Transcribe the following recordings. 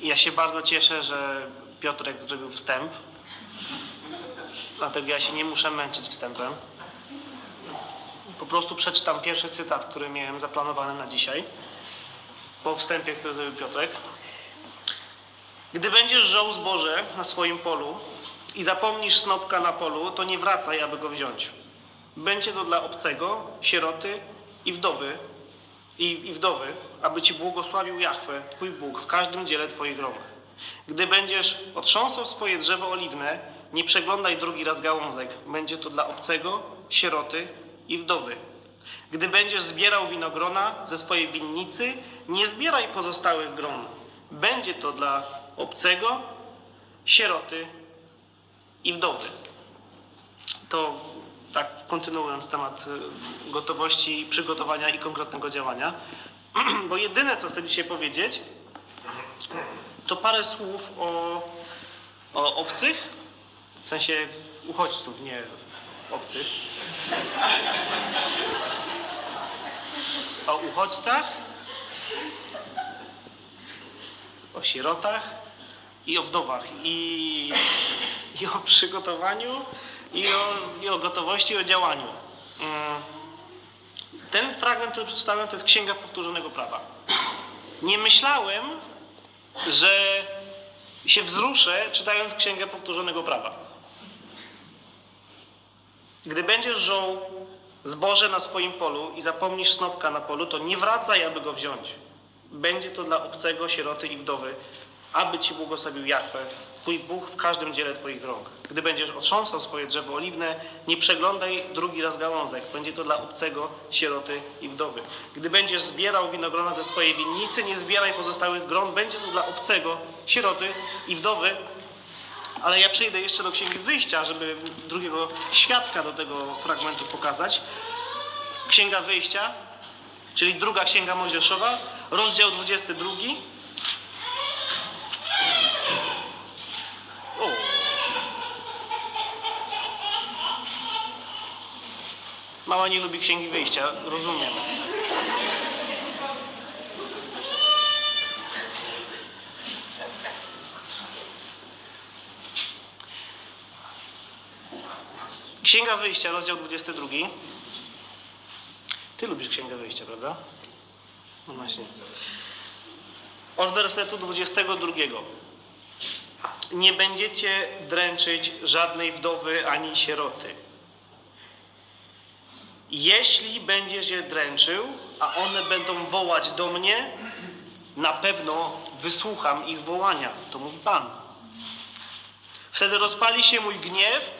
Ja się bardzo cieszę, że Piotrek zrobił wstęp. Dlatego ja się nie muszę męczyć wstępem. Po prostu przeczytam pierwszy cytat, który miałem zaplanowany na dzisiaj. Po wstępie, który zrobił Piotrek. Gdy będziesz żął zboże na swoim polu i zapomnisz snopka na polu, to nie wracaj, aby go wziąć. Będzie to dla obcego, sieroty i wdowy, i, i wdowy, aby ci błogosławił Jahwe, twój Bóg, w każdym dziele twoich rąk. Gdy będziesz otrząsał swoje drzewo oliwne, nie przeglądaj drugi raz gałązek. Będzie to dla obcego, sieroty i wdowy. Gdy będziesz zbierał winogrona ze swojej winnicy, nie zbieraj pozostałych gron. Będzie to dla obcego, sieroty i wdowy. To tak kontynuując temat y, gotowości, przygotowania i konkretnego działania. Bo jedyne, co chcę dzisiaj powiedzieć, to parę słów o, o obcych, w sensie uchodźców, nie obcych. O uchodźcach, o sierotach i o wdowach. I, i o przygotowaniu, i o, i o gotowości, i o działaniu. Mm. Ten fragment, który przeczytałem, to jest Księga Powtórzonego Prawa. Nie myślałem, że się wzruszę, czytając Księgę Powtórzonego Prawa. Gdy będziesz żął zboże na swoim polu i zapomnisz snopka na polu, to nie wracaj, aby go wziąć. Będzie to dla obcego, sieroty i wdowy, aby ci błogosławił Jahwe, twój Bóg w każdym dziele twoich rąk. Gdy będziesz otrząsał swoje drzewo oliwne, nie przeglądaj drugi raz gałązek. Będzie to dla obcego, sieroty i wdowy. Gdy będziesz zbierał winogrona ze swojej winnicy, nie zbieraj pozostałych gron. Będzie to dla obcego, sieroty i wdowy. Ale ja przejdę jeszcze do Księgi Wyjścia, żeby drugiego świadka do tego fragmentu pokazać. Księga Wyjścia, czyli druga Księga Mojżeszowa, rozdział 22. Mała nie lubi Księgi Wyjścia, rozumiem. Księga Wyjścia, rozdział 22. Ty lubisz Księgę Wyjścia, prawda? No właśnie. Od wersetu 22. Nie będziecie dręczyć żadnej wdowy ani sieroty. Jeśli będziesz je dręczył, a one będą wołać do mnie, na pewno wysłucham ich wołania. To mówi Pan. Wtedy rozpali się mój gniew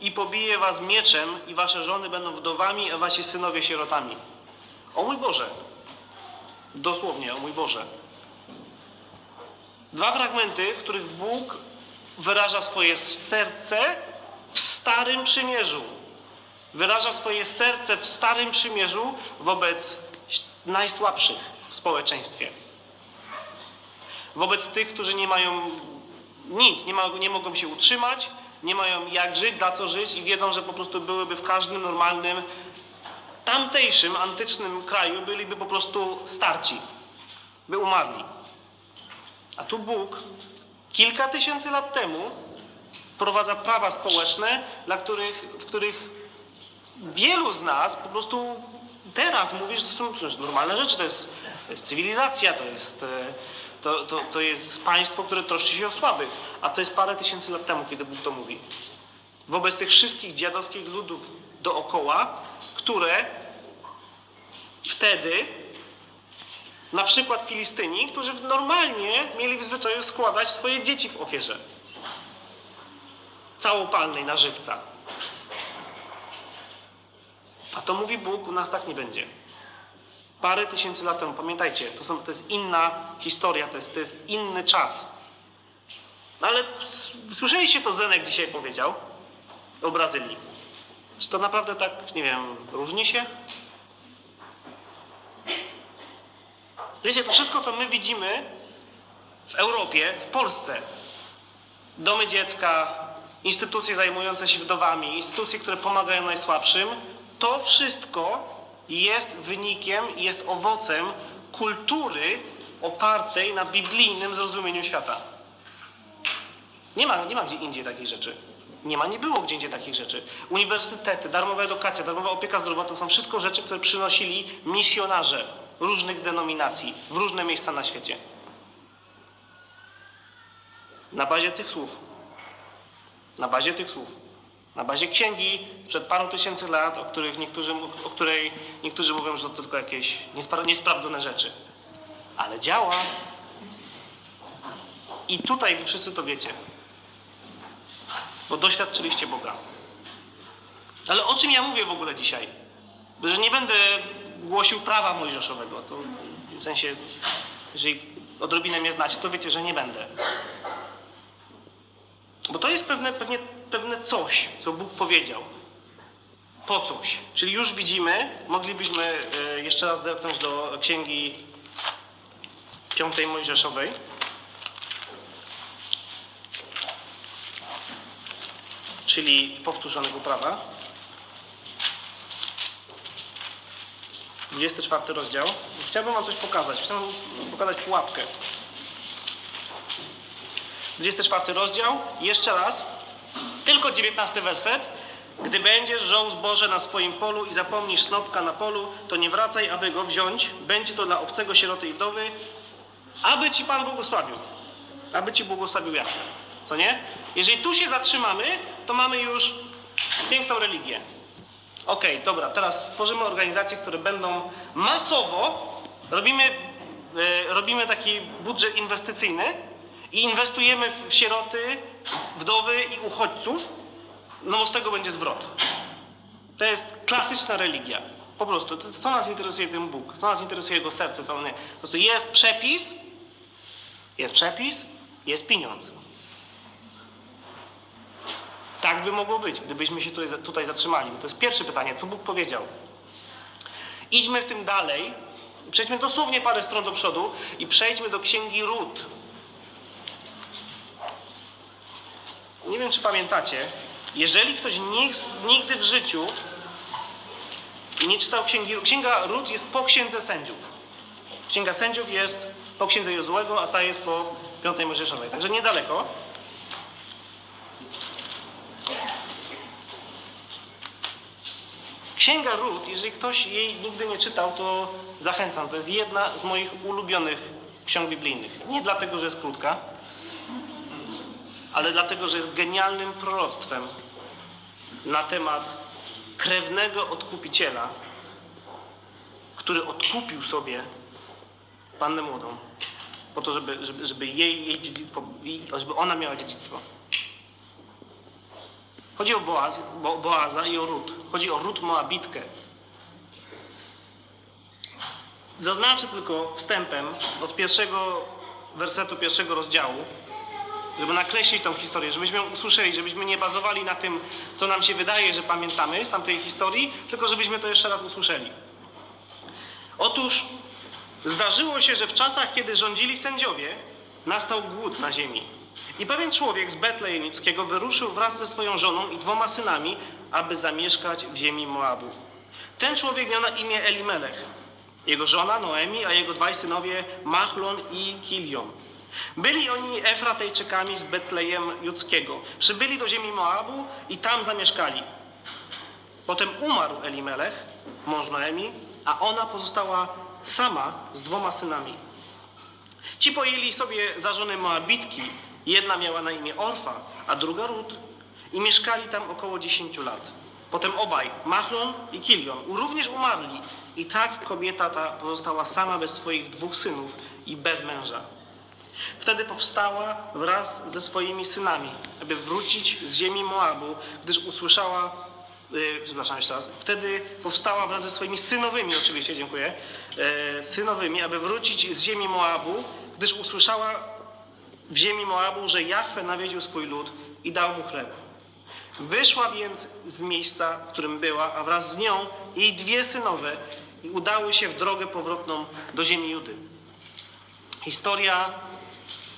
i pobije was mieczem, i wasze żony będą wdowami, a wasi synowie sierotami. O mój Boże! Dosłownie, o mój Boże. Dwa fragmenty, w których Bóg wyraża swoje serce w Starym Przymierzu. Wyraża swoje serce w Starym Przymierzu wobec najsłabszych w społeczeństwie. Wobec tych, którzy nie mają nic, nie, ma, nie mogą się utrzymać, nie mają jak żyć, za co żyć i wiedzą, że po prostu byłyby w każdym normalnym, tamtejszym, antycznym kraju, byliby po prostu starci, by umarli. A tu Bóg kilka tysięcy lat temu wprowadza prawa społeczne, dla których, w których wielu z nas po prostu teraz mówi, że to są przecież normalne rzeczy, to jest, to jest cywilizacja, to jest, e, to, to, to jest państwo, które troszczy się o słabych. A to jest parę tysięcy lat temu, kiedy Bóg to mówi. Wobec tych wszystkich dziadowskich ludów dookoła, które wtedy na przykład Filistyni, którzy normalnie mieli w zwyczaju składać swoje dzieci w ofierze. Całopalnej na żywca. A to mówi Bóg, u nas tak nie będzie. Parę tysięcy lat temu, pamiętajcie, to, są, to jest inna historia, to jest, to jest inny czas. No ale słyszeliście, co Zenek dzisiaj powiedział o Brazylii? Czy to naprawdę tak, nie wiem, różni się? Wiecie, to wszystko, co my widzimy w Europie, w Polsce, domy dziecka, instytucje zajmujące się wdowami, instytucje, które pomagają najsłabszym, to wszystko jest wynikiem, jest owocem kultury opartej na biblijnym zrozumieniu świata. Nie ma, nie ma gdzie indziej takich rzeczy. Nie ma, nie było gdzie indziej takich rzeczy. Uniwersytety, darmowa edukacja, darmowa opieka zdrowotna to są wszystko rzeczy, które przynosili misjonarze różnych denominacji w różne miejsca na świecie. Na bazie tych słów. Na bazie tych słów. Na bazie księgi sprzed paru tysięcy lat, o, których niektórzy, o której niektórzy mówią, że to tylko jakieś niespra- niesprawdzone rzeczy. Ale działa. I tutaj wy wszyscy to wiecie. Bo doświadczyliście Boga. Ale o czym ja mówię w ogóle dzisiaj? Że nie będę głosił prawa mojżeszowego. To w sensie, jeżeli odrobinę mnie znacie, to wiecie, że nie będę. Bo to jest pewne, pewnie, pewne coś, co Bóg powiedział. Po coś. Czyli już widzimy, moglibyśmy e, jeszcze raz zerknąć do księgi piątej Mojżeszowej. Czyli powtórzonego prawa. 24 rozdział. Chciałbym wam coś pokazać. Chciałbym pokazać pułapkę. 24 rozdział, jeszcze raz, tylko 19 werset. Gdy będziesz żął zboże na swoim polu i zapomnisz snopka na polu, to nie wracaj, aby go wziąć. Będzie to dla obcego sieroty i wdowy, aby ci Pan błogosławił. Aby ci błogosławił jasne. Co nie? Jeżeli tu się zatrzymamy, to mamy już piękną religię. Okej, dobra, teraz stworzymy organizacje, które będą masowo, robimy, e, robimy taki budżet inwestycyjny i inwestujemy w sieroty, wdowy i uchodźców, no bo z tego będzie zwrot. To jest klasyczna religia. Po prostu, co nas interesuje w tym Bóg? Co nas interesuje Jego serce? Co on, po prostu jest przepis, jest przepis, jest pieniądz. Tak by mogło być, gdybyśmy się tutaj, tutaj zatrzymali. To jest pierwsze pytanie, co Bóg powiedział. Idźmy w tym dalej, przejdźmy dosłownie parę stron do przodu i przejdźmy do księgi Rut. Nie wiem, czy pamiętacie, jeżeli ktoś nigdy w życiu nie czytał księgi księga Rut jest po księdze sędziów. Księga sędziów jest po księdze Jozłego, a ta jest po piątej Mojżeszowej, także niedaleko. Księga Rut, jeżeli ktoś jej nigdy nie czytał, to zachęcam. To jest jedna z moich ulubionych ksiąg biblijnych. Nie dlatego, że jest krótka, ale dlatego, że jest genialnym proroctwem na temat krewnego odkupiciela, który odkupił sobie pannę młodą, po to, żeby, żeby, żeby jej, jej dziedzictwo, żeby ona miała dziedzictwo. Chodzi o Boaz, Bo, Boaza i o Rut. Chodzi o Rut Moabitkę. Zaznaczę tylko wstępem od pierwszego wersetu pierwszego rozdziału, żeby nakreślić tą historię, żebyśmy ją usłyszeli, żebyśmy nie bazowali na tym, co nam się wydaje, że pamiętamy z tamtej historii, tylko żebyśmy to jeszcze raz usłyszeli. Otóż zdarzyło się, że w czasach, kiedy rządzili sędziowie, nastał głód na ziemi. I pewien człowiek z Betlejemickiego wyruszył wraz ze swoją żoną i dwoma synami, aby zamieszkać w ziemi Moabu. Ten człowiek miał na imię Elimelech. Jego żona Noemi, a jego dwaj synowie Machlon i Kilion. Byli oni Efratejczykami z Betlejem Judzkiego. Przybyli do ziemi Moabu i tam zamieszkali. Potem umarł Elimelech, mąż Noemi, a ona pozostała sama z dwoma synami. Ci pojęli sobie za żonę Moabitki. Jedna miała na imię Orfa, a druga Rut. I mieszkali tam około 10 lat. Potem obaj, Machlon i Kilion, również umarli. I tak kobieta ta pozostała sama bez swoich dwóch synów i bez męża. Wtedy powstała wraz ze swoimi synami, aby wrócić z ziemi Moabu, gdyż usłyszała, yy, przepraszam jeszcze raz, wtedy powstała wraz ze swoimi synowymi, oczywiście, dziękuję, yy, synowymi, aby wrócić z ziemi Moabu, gdyż usłyszała w ziemi Moabu, że Jahwe nawiedził swój lud i dał mu chleb. Wyszła więc z miejsca, w którym była, a wraz z nią jej dwie synowe i udały się w drogę powrotną do ziemi Judy. Historia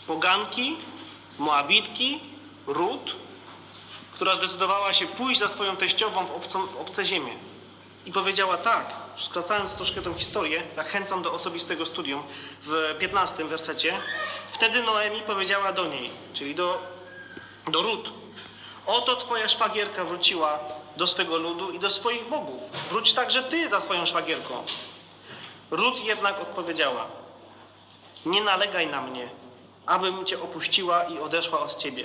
poganki, Moabitki, Rut, która zdecydowała się pójść za swoją teściową w, obcą, w obce ziemię. I powiedziała tak, skracając troszkę tą historię, zachęcam do osobistego studium w 15 wersecie. Wtedy Noemi powiedziała do niej, czyli do, do Rut, oto twoja szwagierka wróciła do swego ludu i do swoich bogów. Wróć także ty za swoją szwagierką. Rut jednak odpowiedziała, nie nalegaj na mnie, abym cię opuściła i odeszła od ciebie.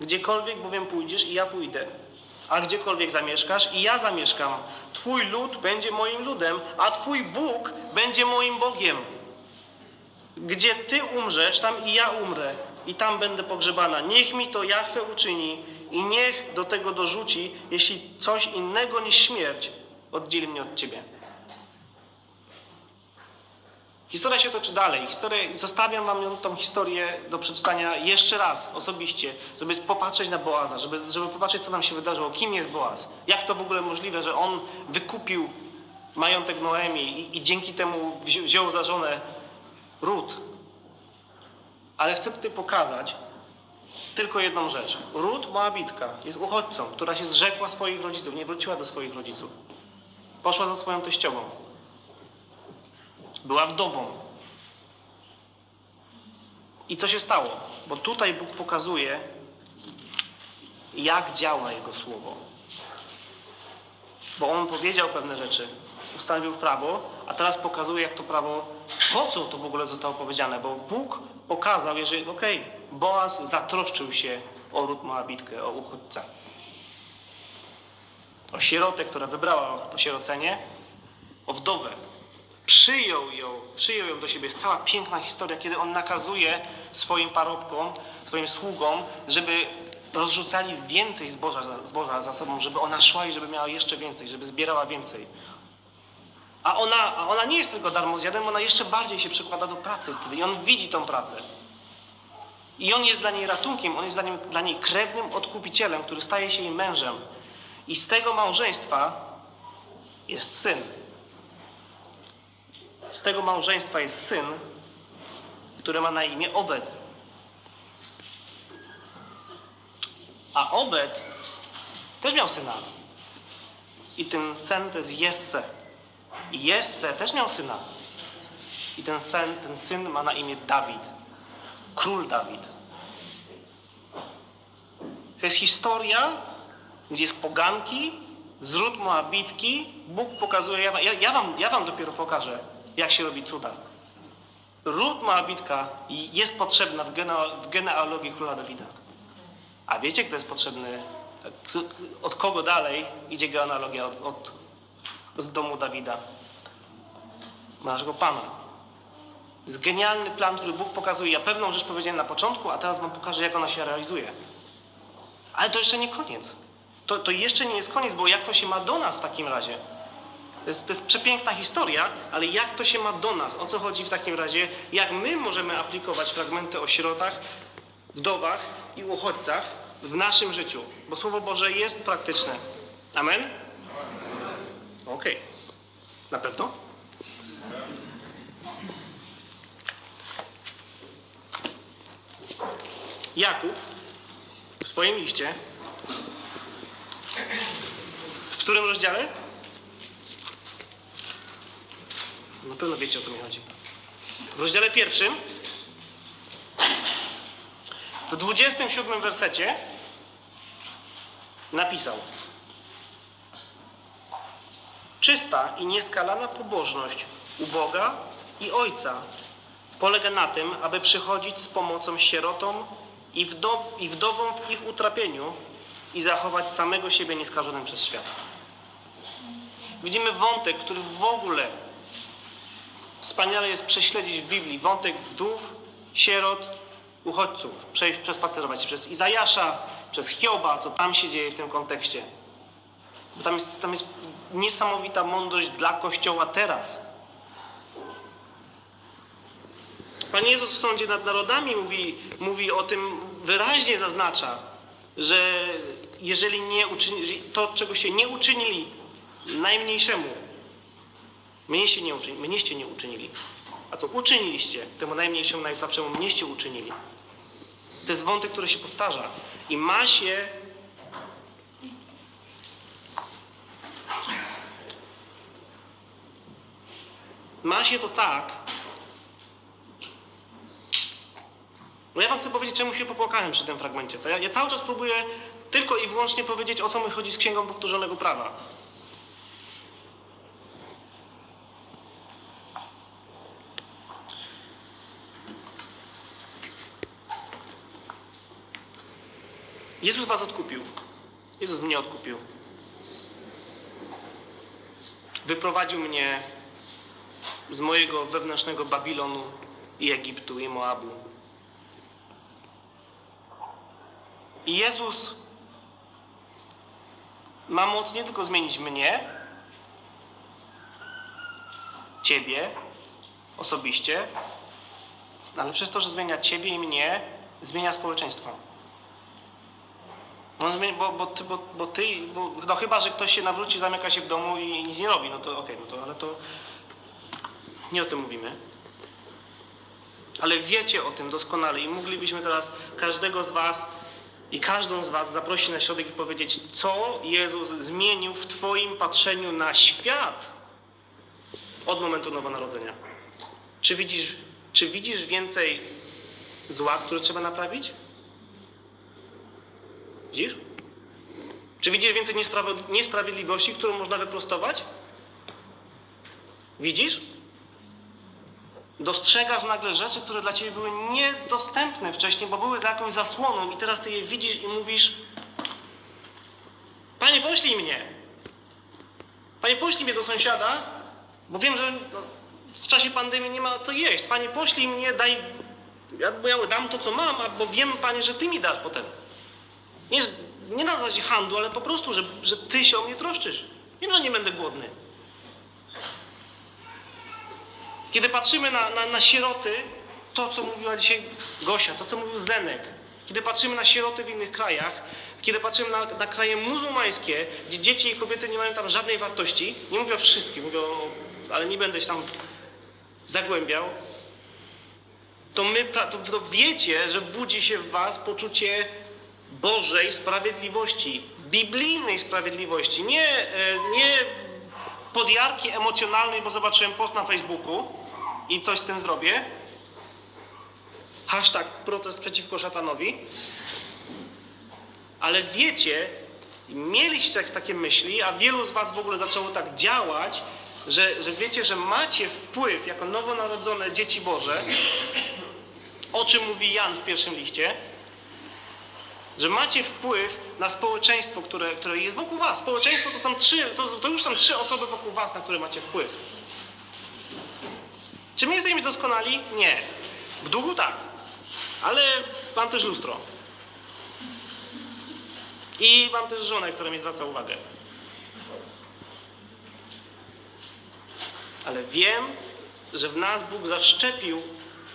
Gdziekolwiek bowiem pójdziesz i ja pójdę, a gdziekolwiek zamieszkasz i ja zamieszkam. Twój lud będzie moim ludem, a Twój Bóg będzie moim Bogiem. Gdzie Ty umrzesz, tam i ja umrę i tam będę pogrzebana. Niech mi to Jahwe uczyni i niech do tego dorzuci, jeśli coś innego niż śmierć oddzieli mnie od Ciebie. Historia się toczy dalej. Historię, zostawiam wam ją, tą historię do przeczytania jeszcze raz osobiście, żeby popatrzeć na Boaza, żeby, żeby popatrzeć, co nam się wydarzyło, kim jest Boaz, jak to w ogóle możliwe, że on wykupił majątek Noemi i, i dzięki temu wzi, wziął za żonę Rut. Ale chcę tutaj pokazać tylko jedną rzecz. Rut, Moabitka, jest uchodźcą, która się zrzekła swoich rodziców, nie wróciła do swoich rodziców. Poszła za swoją teściową. Była wdową. I co się stało? Bo tutaj Bóg pokazuje, jak działa Jego słowo. Bo On powiedział pewne rzeczy, ustanowił prawo, a teraz pokazuje, jak to prawo, po co to w ogóle zostało powiedziane. Bo Bóg pokazał, jeżeli, okej, Boaz zatroszczył się o Rut Moabitkę, o uchodźca. O sierotę, która wybrała osierocenie, o wdowę, przyjął ją, przyjął ją do siebie. Jest cała piękna historia, kiedy on nakazuje swoim parobkom, swoim sługom, żeby rozrzucali więcej zboża, zboża za sobą, żeby ona szła i żeby miała jeszcze więcej, żeby zbierała więcej. A ona, a ona nie jest tylko darmozjadem, ona jeszcze bardziej się przykłada do pracy wtedy i on widzi tą pracę. I on jest dla niej ratunkiem, on jest dla niej, dla niej krewnym odkupicielem, który staje się jej mężem. I z tego małżeństwa jest syn. Z tego małżeństwa jest syn, który ma na imię Obed. A Obed też miał syna. I ten syn to jest Jesse. I Jesse też miał syna. I ten syn, ten syn ma na imię Dawid. Król Dawid. To jest historia, gdzie z poganki, z ród Moabitki, Bóg pokazuje, ja, ja, wam, ja wam dopiero pokażę, jak się robi cuda. Ród Moabitka jest potrzebna w, gene, w genealogii króla Dawida. A wiecie, kto jest potrzebny? Od kogo dalej idzie genealogia? Od, od, z domu Dawida. Naszego Pana. To jest genialny plan, który Bóg pokazuje. Ja pewną rzecz powiedziałem na początku, a teraz wam pokażę, jak ona się realizuje. Ale to jeszcze nie koniec. To, to jeszcze nie jest koniec, bo jak to się ma do nas w takim razie? To jest, to jest przepiękna historia, ale jak to się ma do nas? O co chodzi w takim razie? Jak my możemy aplikować fragmenty o sierotach, wdowach i uchodźcach w naszym życiu? Bo Słowo Boże jest praktyczne. Amen? Okej. Okay. Na pewno? Jakub w swoim liście, w którym rozdziale? Na pewno wiecie o co mi chodzi. W rozdziale pierwszym, w 27 wersecie napisał Czysta i nieskalana pobożność u Boga i Ojca polega na tym, aby przychodzić z pomocą sierotom i, wdow, i wdowom w ich utrapieniu i zachować samego siebie nieskażonym przez świat. Widzimy wątek, który w ogóle wspaniale jest prześledzić w Biblii. Wątek wdów, sierot, uchodźców. Przejść, przespacerować przez Izajasza, przez Hioba, co tam się dzieje w tym kontekście. Bo tam jest, tam jest niesamowita mądrość dla Kościoła teraz. Pan Jezus w sądzie nad narodami mówi, mówi o tym, wyraźnie zaznacza, że jeżeli nie uczyni, to, czego się nie uczynili najmniejszemu, mnieście nie, uczynili, mnieście nie uczynili. A co uczyniliście, temu najmniejszemu, najsłabszemu mnieście uczynili. To jest wątek, który się powtarza. I ma się ma się to tak. Bo ja wam chcę powiedzieć, czemu się popłakałem przy tym fragmencie. Ja, ja cały czas próbuję tylko i wyłącznie powiedzieć, o co mi chodzi z księgą powtórzonego prawa. Jezus was odkupił. Jezus mnie odkupił. Wyprowadził mnie z mojego wewnętrznego Babilonu i Egiptu i Moabu. I Jezus ma moc nie tylko zmienić mnie, ciebie osobiście, ale przez to, że zmienia ciebie i mnie, zmienia społeczeństwo. No, bo, bo, ty, bo, bo ty, bo, no chyba, że ktoś się nawróci, zamyka się w domu i nic nie robi, no to okej, no to, ale to nie o tym mówimy. Ale wiecie o tym doskonale i moglibyśmy teraz każdego z was i każdą z was zaprosić na środek i powiedzieć, co Jezus zmienił w twoim patrzeniu na świat od momentu nowonarodzenia. Czy widzisz, czy widzisz więcej zła, które trzeba naprawić? Widzisz? Czy widzisz więcej niesprawiedliwości, którą można wyprostować? Widzisz? Dostrzegasz nagle rzeczy, które dla ciebie były niedostępne wcześniej, bo były za jakąś zasłoną, i teraz ty je widzisz i mówisz: Panie, poślij mnie. Panie, poślij mnie do sąsiada, bo wiem, że no, w czasie pandemii nie ma co jeść. Panie, poślij mnie, daj. Ja, dam to, co mam, bo wiem, panie, że ty mi dasz potem. Nie, nie na zasadzie handlu, ale po prostu, że, że ty się o mnie troszczysz. Wiem, że nie będę głodny. Kiedy patrzymy na, na, na sieroty, to co mówiła dzisiaj Gosia, to co mówił Zenek, kiedy patrzymy na sieroty w innych krajach, kiedy patrzymy na, na kraje muzułmańskie, gdzie dzieci i kobiety nie mają tam żadnej wartości, nie mówię o wszystkich, mówię o, ale nie będę się tam zagłębiał, to my, to, to wiecie, że budzi się w was poczucie Bożej sprawiedliwości, biblijnej sprawiedliwości, nie, e, nie podjarki emocjonalnej, bo zobaczyłem post na Facebooku i coś z tym zrobię. Hashtag protest przeciwko szatanowi. Ale wiecie, mieliście tak- takie myśli, a wielu z was w ogóle zaczęło tak działać, że, że wiecie, że macie wpływ jako nowonarodzone dzieci Boże, o czym mówi Jan w pierwszym liście, że macie wpływ na społeczeństwo, które, które jest wokół was. Społeczeństwo to są trzy, to, to już są trzy osoby wokół was, na które macie wpływ. Czy my jesteśmy doskonali? Nie. W duchu tak. Ale mam też lustro. I mam też żonę, która mi zwraca uwagę. Ale wiem, że w nas Bóg zaszczepił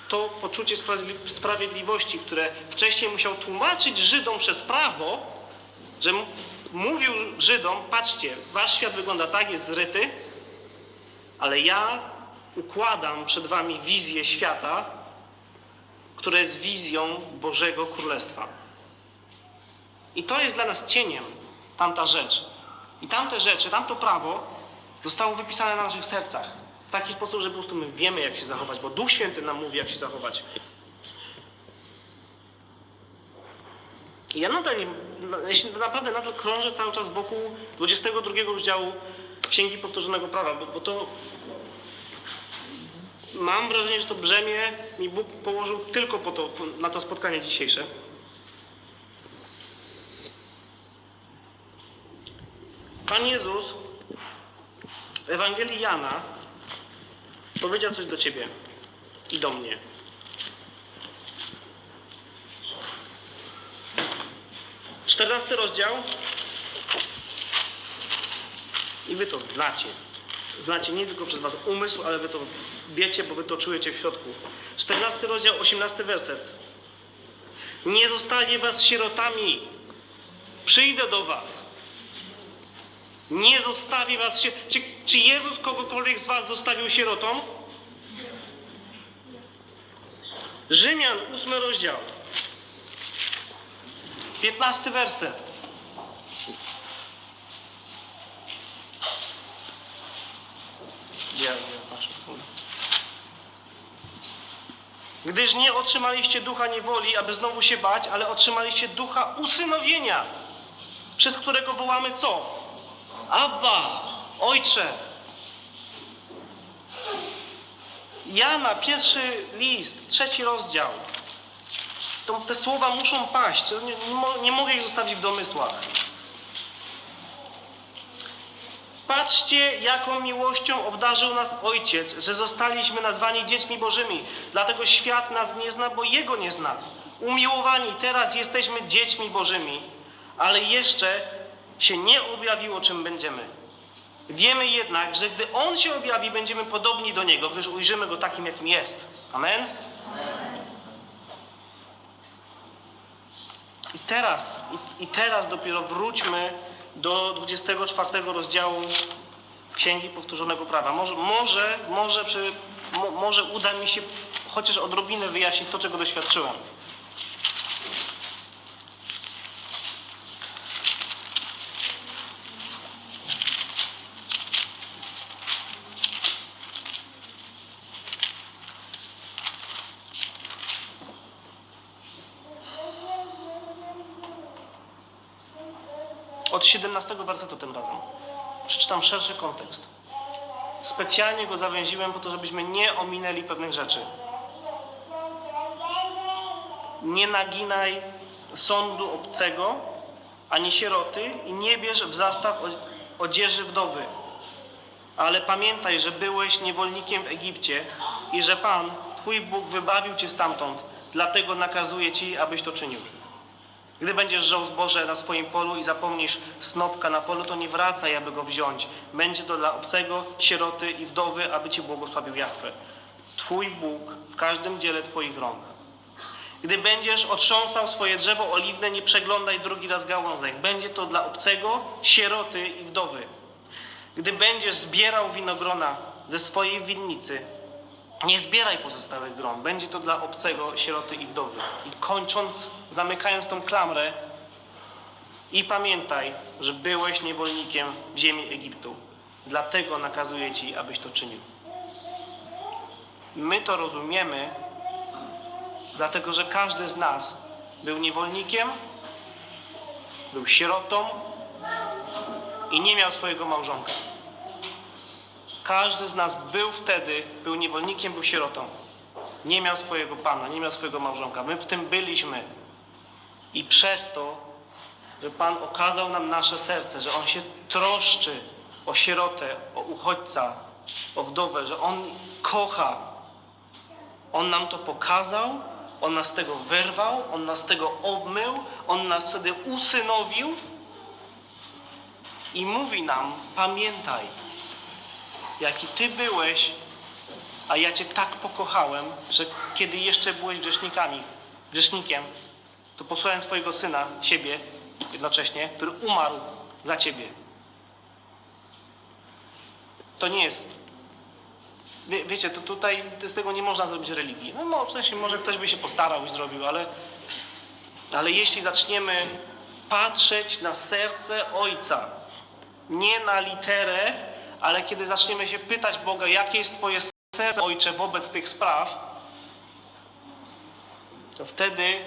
to poczucie sprawiedli- sprawiedliwości, które wcześniej musiał tłumaczyć Żydom przez prawo, że mówił Żydom, patrzcie, wasz świat wygląda tak, jest zryty, ale ja układam przed wami wizję świata, która jest wizją Bożego Królestwa. I to jest dla nas cieniem, tamta rzecz. I tamte rzeczy, tamto prawo zostało wypisane na naszych sercach. Taki sposób, że po prostu my wiemy, jak się zachować, bo Duch Święty nam mówi, jak się zachować. I ja nadal, nie, się naprawdę nadal krążę cały czas wokół 22 rozdziału Księgi Powtórzonego Prawa, bo, bo to mam wrażenie, że to brzemię mi Bóg położył tylko po to, na to spotkanie dzisiejsze. Pan Jezus w Ewangelii Jana powiedział coś do ciebie i do mnie. Czternasty rozdział. I wy to znacie. Znacie nie tylko przez was umysł, ale wy to wiecie, bo wy to czujecie w środku. Czternasty rozdział, osiemnasty werset. Nie zostawię was sierotami. Przyjdę do was. Nie zostawi was się. Czy, czy Jezus kogokolwiek z was zostawił sierotą? Rzymian, ósmy rozdział. Piętnasty werset. Ja. Gdyż nie otrzymaliście ducha niewoli, aby znowu się bać, ale otrzymaliście ducha usynowienia, przez którego wołamy co? Abba, Ojcze. Jana, pierwszy list, trzeci rozdział. To, te słowa muszą paść. Nie, nie mogę ich zostawić w domysłach. Patrzcie, jaką miłością obdarzył nas Ojciec, że zostaliśmy nazwani dziećmi Bożymi. Dlatego świat nas nie zna, bo Jego nie zna. Umiłowani, teraz jesteśmy dziećmi Bożymi, ale jeszcze się nie objawiło, czym będziemy. Wiemy jednak, że gdy On się objawi, będziemy podobni do Niego, gdyż ujrzymy Go takim, jakim jest. Amen? I teraz, i, i teraz dopiero wróćmy do 24 rozdziału Księgi Powtórzonego Prawa. Może, może, może, przy, mo, może uda mi się chociaż odrobinę wyjaśnić to, czego doświadczyłem. Od 17 wersetu tym razem. Przeczytam szerszy kontekst. Specjalnie go zawęziłem po to, żebyśmy nie ominęli pewnych rzeczy. Nie naginaj sądu obcego, ani sieroty i nie bierz w zastaw odzieży wdowy. Ale pamiętaj, że byłeś niewolnikiem w Egipcie i że Pan, Twój Bóg, wybawił Cię stamtąd. Dlatego nakazuje Ci, abyś to czynił. Gdy będziesz żął zboże na swoim polu i zapomnisz snopka na polu, to nie wracaj, aby go wziąć. Będzie to dla obcego, sieroty i wdowy, aby Cię błogosławił Jahwe. Twój Bóg w każdym dziele Twoich rąk. Gdy będziesz otrząsał swoje drzewo oliwne, nie przeglądaj drugi raz gałązek. Będzie to dla obcego, sieroty i wdowy. Gdy będziesz zbierał winogrona ze swojej winnicy, nie zbieraj pozostałych gron. Będzie to dla obcego, sieroty i wdowy. I kończąc, zamykając tą klamrę, i pamiętaj, że byłeś niewolnikiem w ziemi Egiptu. Dlatego nakazuję ci, abyś to czynił. My to rozumiemy, dlatego że każdy z nas był niewolnikiem, był sierotą i nie miał swojego małżonka. Każdy z nas był wtedy, był niewolnikiem, był sierotą. Nie miał swojego pana, nie miał swojego małżonka. My w tym byliśmy. I przez to, że Pan okazał nam nasze serce, że On się troszczy o sierotę, o uchodźca, o wdowę, że On kocha. On nam to pokazał, On nas z tego wyrwał, On nas z tego obmył, On nas wtedy usynowił i mówi nam: pamiętaj, jaki Ty byłeś, a ja Cię tak pokochałem, że kiedy jeszcze byłeś grzesznikami, grzesznikiem, to posłałem swojego Syna, siebie jednocześnie, który umarł za Ciebie. To nie jest... Wie, wiecie, to tutaj z tego nie można zrobić religii. No, no w sensie może ktoś by się postarał i zrobił, ale, ale jeśli zaczniemy patrzeć na serce Ojca, nie na literę, ale kiedy zaczniemy się pytać Boga, jakie jest Twoje serce, Ojcze, wobec tych spraw, to wtedy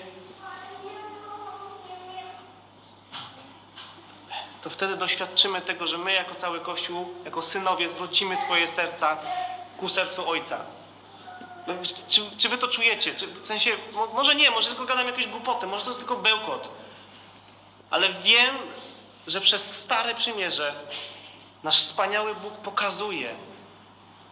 to wtedy doświadczymy tego, że my jako cały Kościół, jako synowie zwrócimy swoje serca ku sercu Ojca. No, Czy, czy wy to czujecie? Czy, w sensie, mo- może nie, może tylko gadam jakieś głupoty, może to jest tylko bełkot. Ale wiem, że przez Stare Przymierze nasz wspaniały Bóg pokazuje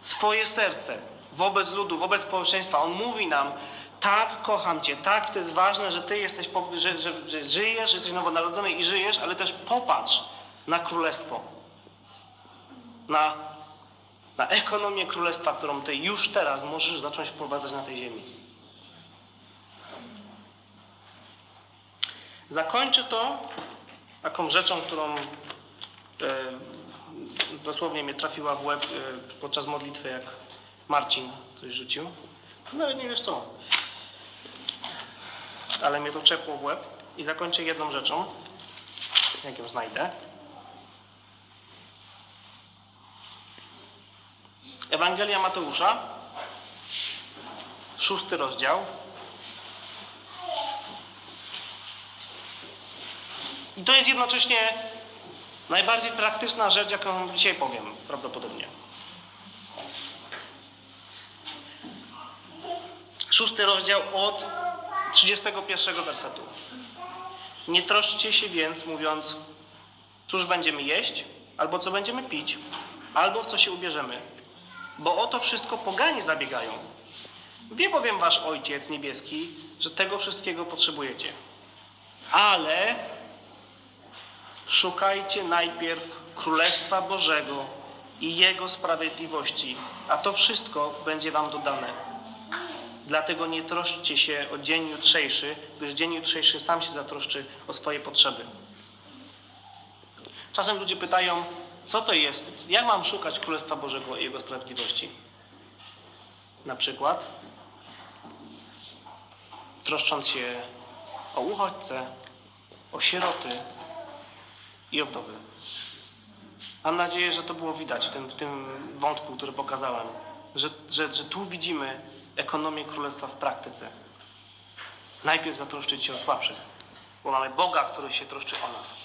swoje serce wobec ludu, wobec społeczeństwa. On mówi nam, tak, kocham Cię, tak, to jest ważne, że Ty jesteś, że, że, że żyjesz, jesteś nowonarodzony i żyjesz, ale też popatrz na królestwo. Na, na ekonomię królestwa, którą Ty już teraz możesz zacząć wprowadzać na tej ziemi. Zakończę to taką rzeczą, którą e, dosłownie mnie trafiła w łeb e, podczas modlitwy, jak Marcin coś rzucił. No nie wiesz co. Ale mnie to czepło w łeb. I zakończę jedną rzeczą, jak ją znajdę. Ewangelia Mateusza, szósty rozdział. I to jest jednocześnie najbardziej praktyczna rzecz, jaką dzisiaj powiem, prawdopodobnie. Szósty rozdział od 31 wersetu. Nie troszczcie się więc, mówiąc, cóż będziemy jeść, albo co będziemy pić, albo w co się ubierzemy. Bo o to wszystko poganie zabiegają. Wie bowiem wasz Ojciec Niebieski, że tego wszystkiego potrzebujecie. Ale szukajcie najpierw Królestwa Bożego i Jego sprawiedliwości, a to wszystko będzie wam dodane. Dlatego nie troszczcie się o dzień jutrzejszy, gdyż dzień jutrzejszy sam się zatroszczy o swoje potrzeby. Czasem ludzie pytają, co to jest, jak mam szukać Królestwa Bożego i Jego sprawiedliwości? Na przykład, troszcząc się o uchodźcę, o sieroty i o wdowy. Mam nadzieję, że to było widać w tym, w tym wątku, który pokazałem, że, że, że tu widzimy ekonomię królestwa w praktyce. Najpierw zatroszczyć się o słabszych, bo mamy Boga, który się troszczy o nas.